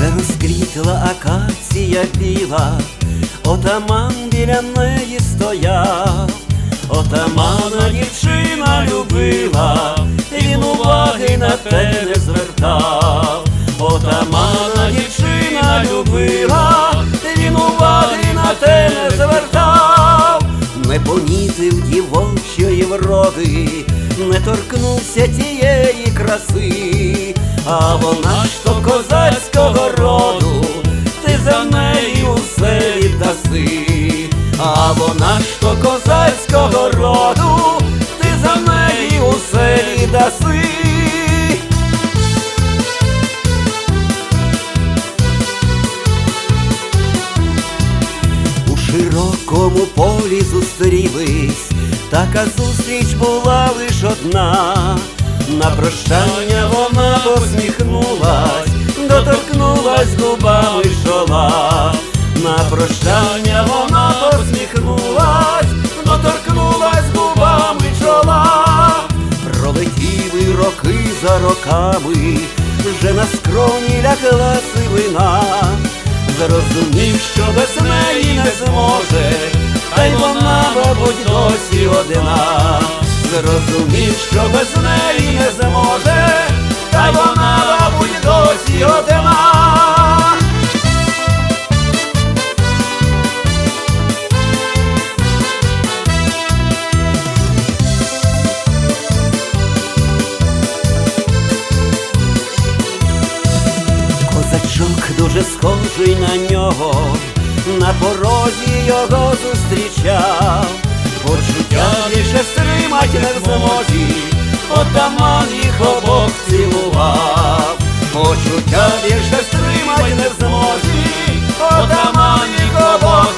Розквітла акація біла, отаман біля неї стояв, отамана дівчина любила, любила, він уваги на те не звертав, не помітив дівочої вроди, не торкнувся тієї краси, а вона ж то козацького роду, ти за неї усе віддаси, а вона ж то козацького роду, широкому полі зустрілись, така зустріч була лиш одна. На прощання вона посміхнулась, доторкнулась губами чола. На прощання вона посміхнулась, доторкнулась губами чола. Пролетіли роки за роками, вже на скроні сивина. Зрозумів, що без неї не зможе, та й вона, мабуть, досі одна. Зрозумів, що без неї не зможе, та й вона, мабуть, досі одна. дуже схожий на нього, на порозі його зустрічав, почуття більше стримать не в змозі, отаман їх обох цілував, почуття більше стримать не в змозі, отаман їх обох.